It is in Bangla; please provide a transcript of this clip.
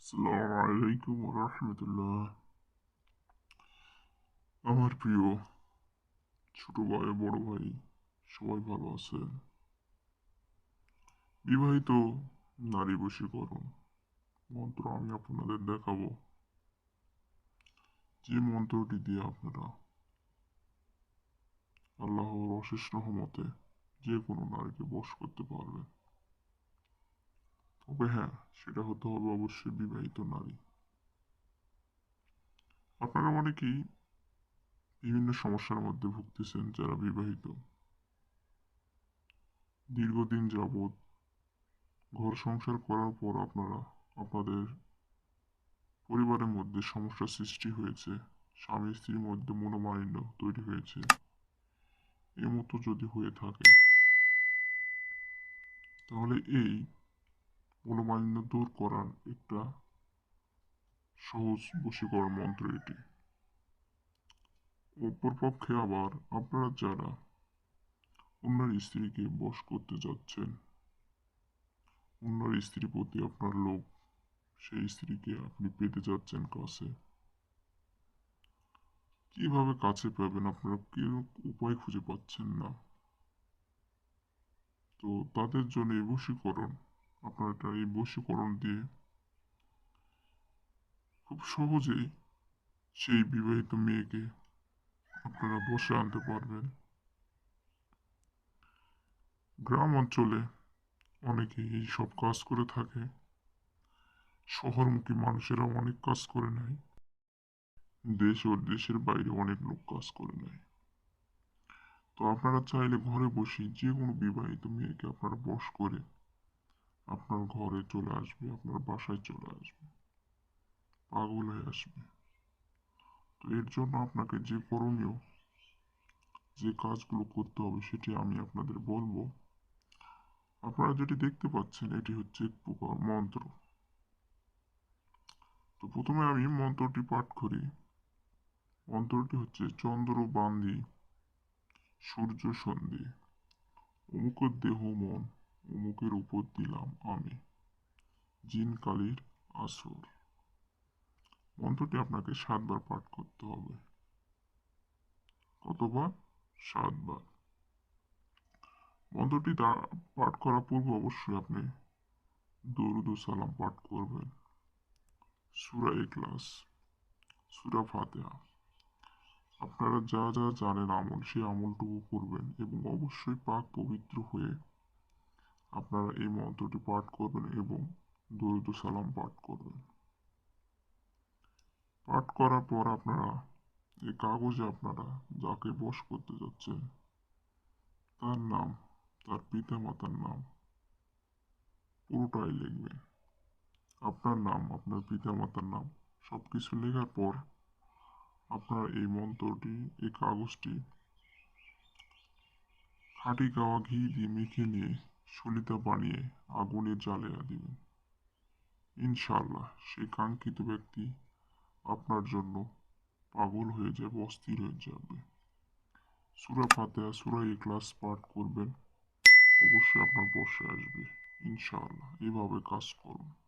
আসসালামু আলাইকুম রহমতুল্লাহ আমার প্রিয় ছোট ভাই, বড় ভাই, সবাই ভালো আছেন? বিবাহিত নারী বশীকরণ মন্ত্র আমি আপনাদের দেখাবো। যে মন্ত্রটি দিয়ে আপনারা আল্লাহর অশেষ রহমতে যে কোনো নারীকে বশ করতে পারবেন। তবে হ্যাঁ সেটা হতে হবে অবশ্যই বিবাহিত নারী। আপনারা অনেকেই বিভিন্ন সমস্যার মধ্যে ভুগতেছেন যারা বিবাহিত। দীর্ঘদিন যাবৎ ঘর সংসার করার পর আপনারা আপনাদের পরিবারের মধ্যে সমস্যা সৃষ্টি হয়েছে, স্বামী স্ত্রীর মধ্যে মনোমালিন্য তৈরি হয়েছে। এ মতো যদি হয়ে থাকে, তাহলে এই মনোমালিন্য দূর করার একটা সহজ বশীকরণ মন্ত্র এটি। অপরপক্ষে আবার আপনারা যারা অন্যের স্ত্রীকে বশ করতে যাচ্ছেন, অন্যের স্ত্রীর প্রতি আপনার লোক সেই স্ত্রীকে আপনি পেতে যাচ্ছেন কাছে। কীভাবে কাছে পাবেন আপনারা কেউ উপায় খুঁজে পাচ্ছেন না। তো তাদের জন্য এই বশীকরণ আপনারা এই বশীকরণ দিয়ে খুব সহজেই সেই বিবাহিত মেয়েকে আপনারা বসে আনতে পারবেন। গ্রাম অঞ্চলে অনেকে এই সব কাজ করে থাকে। শহরমুখী মানুষেরা অনেক কাজ করে নেয়। দেশ ও দেশের বাইরে অনেক লোক কাজ করে নেয়। তো আপনারা চাইলে ঘরে বসে যে কোনো বিবাহিত মেয়েকে আপনারা বস করে আপনার ঘরে চলে আসবে, আপনার বাসায় চলে আসবে, পাগল হয়ে আসবে। তো এর জন্য আপনাকে যে করণীয় যে কাজগুলো করতে হবে সেটি আমি আপনাদের বলব। আপনারা যেটি দেখতে পাচ্ছেন, এটি হচ্ছে এক প্রকার মন্ত্র। তো প্রথমে আমি মন্ত্রটি পাঠ করি। মন্ত্রটি হচ্ছে চন্দ্র বান্দি সূর্য সন্ধি, অমুকের দেহ মন অমুকের উপর দিলাম আমি। জিন কালীর আসর। মন্ত্রটি আপনাকে সাতবার পাঠ করতে হবে। কতবার? সাতবার। মন্ত্রটি পাঠ করার পূর্বে অবশ্যই আপনি দরুদ সালাম পাঠ করবেন। সুরা এক্লাস সুরা ফাতেহা। আপনারা যা যা জানেন আমল, সেই আমলটুকু করবেন এবং অবশ্যই পাক পবিত্র হয়ে আপনারা এই মন্ত্রটি পাঠ করবেন এবং দরুদ সালাম পাঠ করবেন। পাঠ করার পর আপনারা এই কাগজে আপনারা যাকে বস করতে যাচ্ছেন, তার নাম, তার পিতা মাতার নাম পুরোটাই লিখবেন। আপনার নাম, আপনার পিতা মাতার নাম সব কিছু লেখার পর আপনার এই মন্ত্রটি, এই কাগজটি খাঁটি গাওয়া ঘি দিয়ে মেখে নিয়ে সলিতা বানিয়ে আগুনে জ্বালিয়ে দিবেন। ইনশাল্লাহ সেই কাঙ্ক্ষিত ব্যক্তি আপনার জন্য পাগল হয়ে যাবে, অস্থির হয়ে যাবে। সুরা ফাতেহা, সুরা ক্লাস পাঠ করবেন, অবশ্যই আপনার বসে আসবে। ইনশাল্লাহ এভাবে কাজ করুন।